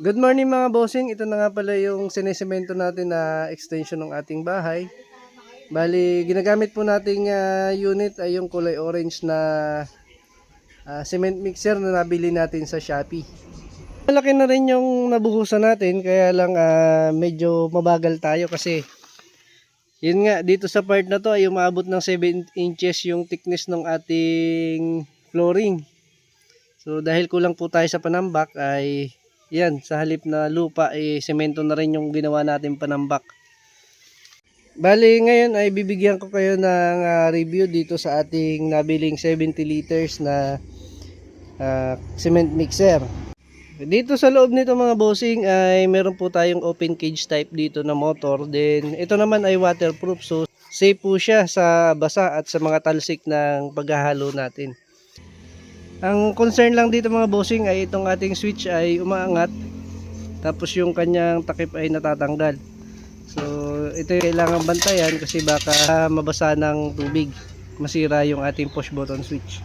Good morning mga bossing. Ito na nga pala yung sinesemento natin na extension ng ating bahay. Bali, ginagamit po nating ah, unit ay yung kulay orange na ah, cement mixer na nabili natin sa Shopee. Malaki na rin yung nabuhusan natin kaya lang ah, medyo mabagal tayo kasi yun nga dito sa part na to ay umabot ng 7 inches yung thickness ng ating flooring. So dahil kulang po tayo sa panambak ay yan sa halip na lupa ay semento na rin yung ginawa natin panambak. Bali ngayon ay bibigyan ko kayo ng ah, review dito sa ating nabiling 70 liters na ah, cement mixer. Dito sa loob nito mga bossing ay meron po tayong open cage type dito na motor. Then ito naman ay waterproof so safe po siya sa basa at sa mga talsik ng paghahalo natin. Ang concern lang dito mga bossing ay itong ating switch ay umaangat tapos yung kanyang takip ay natatanggal. So ito yung kailangan bantayan kasi baka mabasa ng tubig. Masira yung ating push button switch.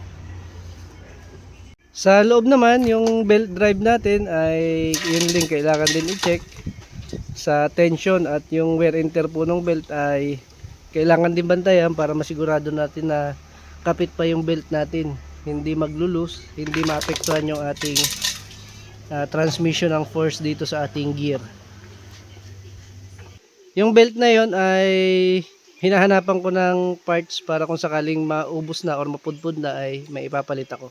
Sa loob naman, yung belt drive natin ay yun din kailangan din i-check sa tension at yung wear and tear po ng belt ay kailangan din bantayan para masigurado natin na kapit pa yung belt natin hindi maglulus, hindi maapektuhan yung ating ah, transmission ng force dito sa ating gear. Yung belt na yon ay hinahanapan ko ng parts para kung sakaling maubos na or mapudpud na ay may ipapalit ako.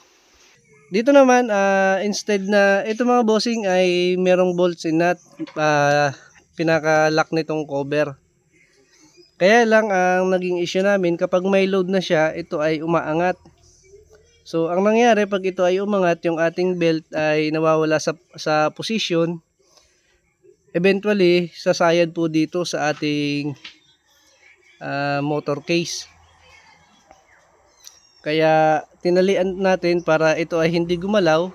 Dito naman, ah, instead na, ito mga bossing ay merong bolts in nut, ah, pinaka-lock nitong cover. Kaya lang, ang naging issue namin, kapag may load na siya, ito ay umaangat. So, ang nangyari, pag ito ay umangat, yung ating belt ay nawawala sa, sa position. Eventually, sasayad po dito sa ating ah, motor case. Kaya tinalian natin para ito ay hindi gumalaw,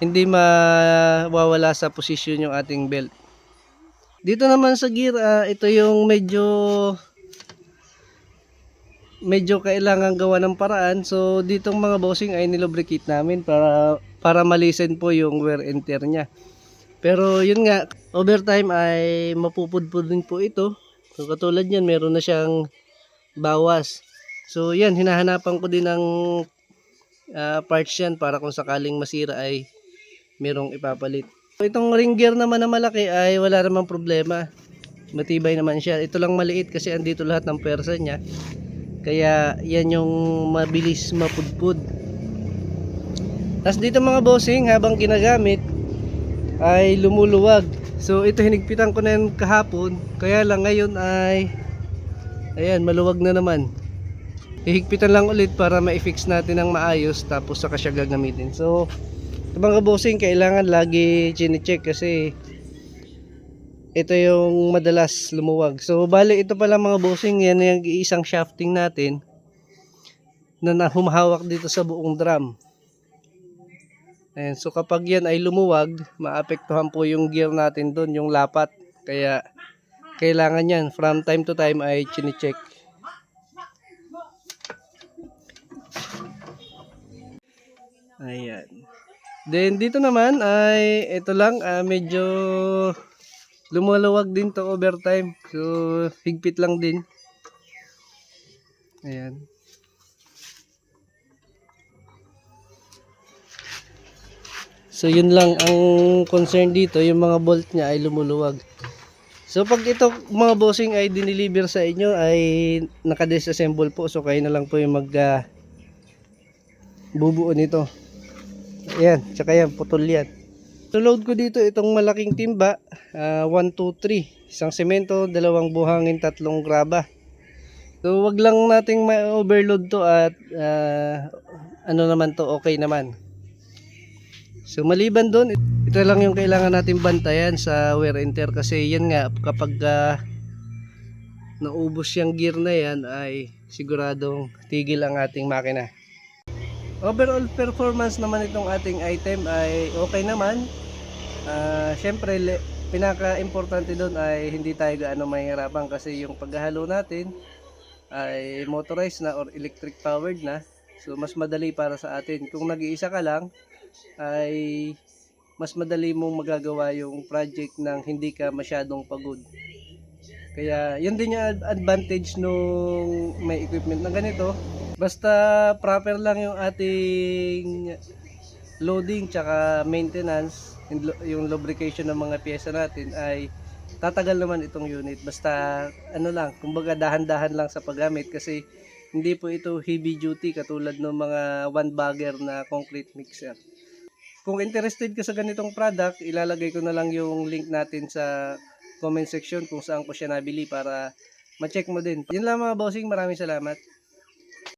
hindi mawawala sa posisyon yung ating belt. Dito naman sa gear, ah, ito yung medyo medyo kailangan gawa ng paraan. So ditong mga bossing ay nilubricate namin para para malisen po yung wear and tear niya. Pero yun nga, overtime ay mapupudpud din po ito. So katulad yan, meron na siyang bawas. So yan, hinahanapan ko din ng ah, parts yan para kung sakaling masira ay merong ipapalit. So, itong ring gear naman na malaki ay wala namang problema. Matibay naman siya. Ito lang maliit kasi andito lahat ng persa niya. Kaya yan yung mabilis mapudpud. Tapos dito mga bossing habang ginagamit ay lumuluwag. So ito hinigpitan ko na yan kahapon. Kaya lang ngayon ay ayan maluwag na naman. Hihigpitan lang ulit para ma-fix natin ng maayos tapos saka siya gagamitin. So mga bossing kailangan lagi chine-check kasi ito yung madalas lumuwag. So bali ito pala mga bossing yan yung isang shafting natin na humahawak dito sa buong drum. Ayan, so kapag yan ay lumuwag, maapektuhan po yung gear natin doon, yung lapat. Kaya kailangan yan from time to time ay chine-check. Ayan. Then dito naman ay ito lang ah, medyo lumuluwag din to overtime. So higpit lang din. Ayan. So yun lang ang concern dito, yung mga bolt niya ay lumuluwag. So pag ito mga bossing ay dineliver sa inyo ay naka-disassemble po so kayo na lang po yung mag ah, bubuo nito. Ayan, tsaka yan, putol yan. Load ko dito itong malaking timba, 1, 2, 3. Isang semento, dalawang buhangin, tatlong graba. So wag lang nating ma-overload to at ah, ano naman to, okay naman. So maliban doon, ito lang yung kailangan natin bantayan sa wear and tear kasi yan nga kapag ah, naubos yung gear na yan ay siguradong tigil ang ating makina. Overall performance naman itong ating item ay okay naman. Siyempre, le- pinaka-importante doon ay hindi tayo gaano mahirapan kasi yung paghahalo natin ay motorized na or electric powered na. So, mas madali para sa atin. Kung nag-iisa ka lang, ay mas madali mong magagawa yung project nang hindi ka masyadong pagod. Kaya yun din yung ad- advantage nung may equipment na ganito. Basta proper lang yung ating loading tsaka maintenance, yung lubrication ng mga pyesa natin ay tatagal naman itong unit. Basta ano lang, kumbaga dahan-dahan lang sa paggamit kasi hindi po ito heavy duty katulad ng mga one bagger na concrete mixer. Kung interested ka sa ganitong product, ilalagay ko na lang yung link natin sa comment section kung saan ko siya nabili para ma-check mo din. Yun lang mga bossing, maraming salamat.